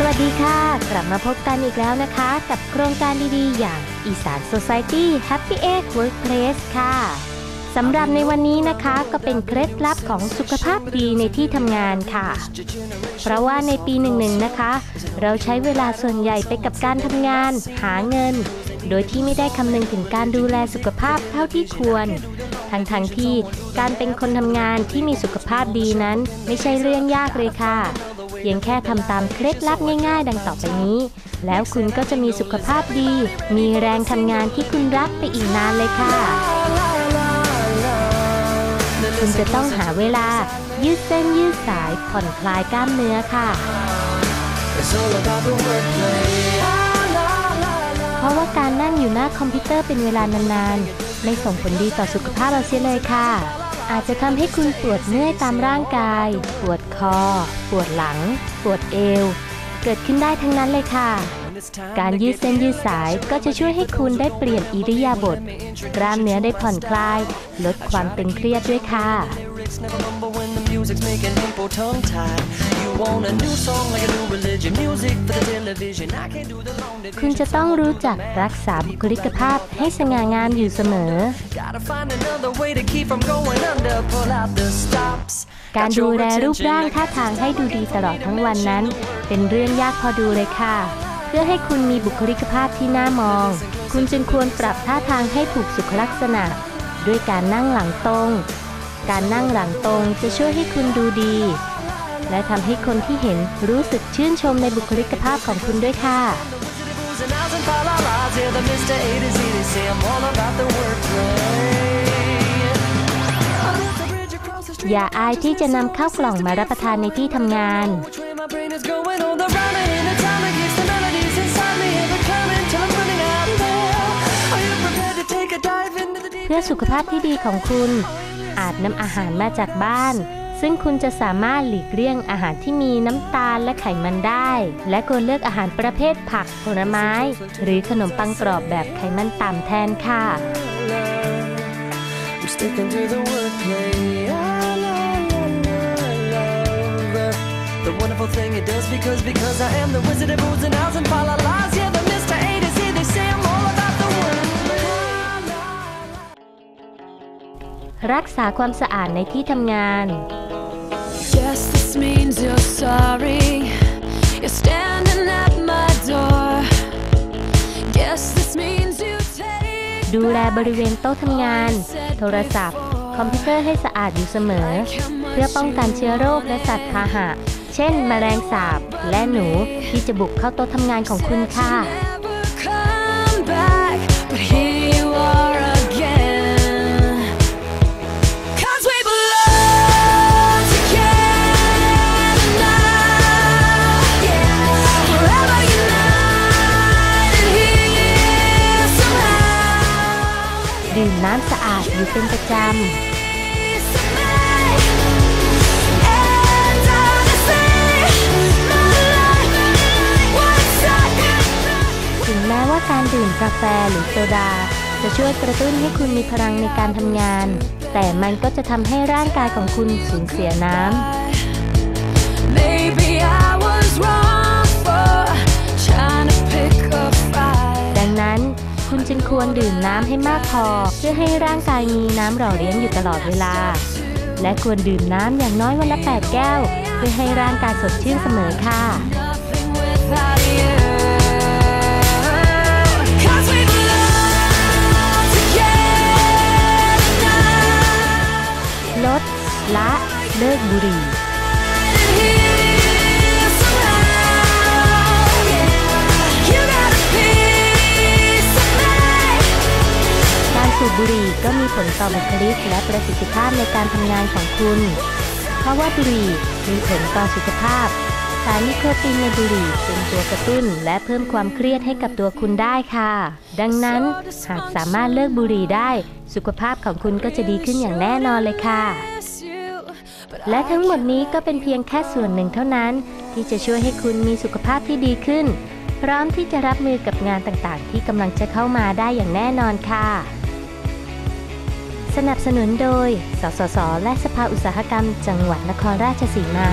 สวัสดีค่ะ กลับมาพบกันอีกแล้วนะคะ กับโครงการดีๆ อย่างอีสาน Society Happy Egg Workplace ค่ะสำหรับในวันนี้นะคะก็เป็นเคล็ดลับของสุขภาพดีในที่ทำงานค่ะ เพราะว่าในปีหนึ่งๆนะคะ เราใช้เวลาส่วนใหญ่ไปกับการทำงาน หาเงิน โดยที่ไม่ได้คำนึงถึงการดูแลสุขภาพเท่าที่ควร ทั้งๆทที่การเป็นคนทำงานที่มีสุขภาพดีนั้น ไม่ใช่เรื่องยากเลยค่ะ เพียงแค่ทำตามเคล็ดลับง่ายๆ ดังต่อไปนี้ แล้วคุณก็จะมีสุขภาพดี มีแรงทำงานที่คุณรักไปอีกนานเลยค่ะ คุณจะต้องหาเวลา ยืดเส้นยืดสายผ่อนคลายกล้ามเนื้อค่ะ เพราะว่าการนั่งอยู่หน้าคอมพิวเตอร์เป็นเวลานานๆ ไม่ส่งผลดีต่อสุขภาพเราเสียเลยค่ะ อาจจะทำให้คุณปวดเมื่อยตามร่างกาย ปวดคอ ปวดหลัง ปวดเอว เกิดขึ้นได้ทั้งนั้นเลยค่ะ การยืดเส้นยืดสายก็จะช่วยให้คุณได้เปลี่ยนอิริยาบถกล้ามเนื้อได้ผ่อนคลาย ลดความตึงเครียดด้วยค่ะ lyrics never mumble when the music's making people tongue tied. You want a new song like a new religion, music for the television. I can't do the long คุณ division. จะต้องรู้จักรักษาบุคลิกภาพให้สง่างามอยู่เสมอ Gotta find another way to keep from going under. Pull out the stops. การ Got ดู your แลรูป attention, ร่าง I ท่า got ทางให้ดูดีตลอดทั้งวันนั้น เป็นเรื่องยากพอดูเลยค่ะ เพื่อให้คุณมีบุคลิกภาพที่น่ามอง คุณจึงควรปรับท่าทางให้ถูกสุขลักษณะ ด้วยการนั่งหลังตรง การนั่งหลังตรงจะช่วยให้คุณดูดี และทำให้คนที่เห็นรู้สึกชื่นชมในบุคลิกภาพของคุณด้วยค่ะ อย่าอายที่จะนำข้าวกล่องมารับประทานในที่ทำงาน เพื่อสุขภาพที่ดีของคุณ อาจนำอาหารมาจากบ้าน ซึ่งคุณจะสามารถหลีกเลี่ยงอาหารที่มีน้ำตาลและไขมันได้ และควรเลือกอาหารประเภทผักผลไม้ หรือขนมปังกรอบแบบไขมันต่ำแทนค่ะ sticking to the wordplay. I love, love the wonderful thing it does because because I am the wizard of oohs and ahs and fa la la's. Yeah, the รักษาความสะอาดในที่ทำงาน Guess this means you're sorry. You're standing at my door. Guess this means you take ดูแลบริเวณโต๊ะทำงาน โทรศัพท์ คอมพิวเตอร์ให้สะอาดอยู่เสมอ เพื่อป้องกันเชื้อโรคและสัตว์พาหะ เช่น แมลงสาบ และหนูที่จะบุกเข้าโต๊ะทำงานของคุณค่ะ น้ำสะอาดอยู่เป็นประจำถึงแม้ว่าการดื่มกาแฟหรือโซดา จะช่วยกระตุ้นให้คุณมีพลังในการทำงาน แต่มันก็จะทำให้ร่างกายของคุณสูญเสียน้ำ คุณจึงควรดื่มน้ำให้มากพอ เพื่อให้ร่างกายมีน้ำหล่อเลี้ยงอยู่ตลอดเวลา และควรดื่มน้ำอย่างน้อยวันละ 8 แก้ว เพื่อให้ร่างกายสดชื่นเสมอค่ะ Nothing without you. 'Cause we belong together now. ลด ละ เลิกบุหรี่ บบุหรี่ก็มีผลต่อบุคลิกและประสิทธิภาพในการทำงานของคุณ เพราะว่าบุหรี่มีผลต่อสุขภาพ สารนิโคตินในบุหรี่เป็นตัวกระตุ้นและเพิ่มความเครียดให้กับตัวคุณได้ค่ะ ดังนั้นหากสามารถเลิกบุหรี่ได้ สุขภาพของคุณก็จะดีขึ้นอย่างแน่นอนเลยค่ะ และทั้งหมดนี้ก็เป็นเพียงแค่ส่วนหนึ่งเท่านั้น ที่จะช่วยให้คุณมีสุขภาพที่ดีขึ้นพร้อมที่จะรับมือกับงานต่างๆ ที่กำลังจะเข้ามาได้อย่างแน่นอนค่ะ สนับสนุนโดย สสส และสภาอุตสาหกรรม จังหวัดนครราชสีมา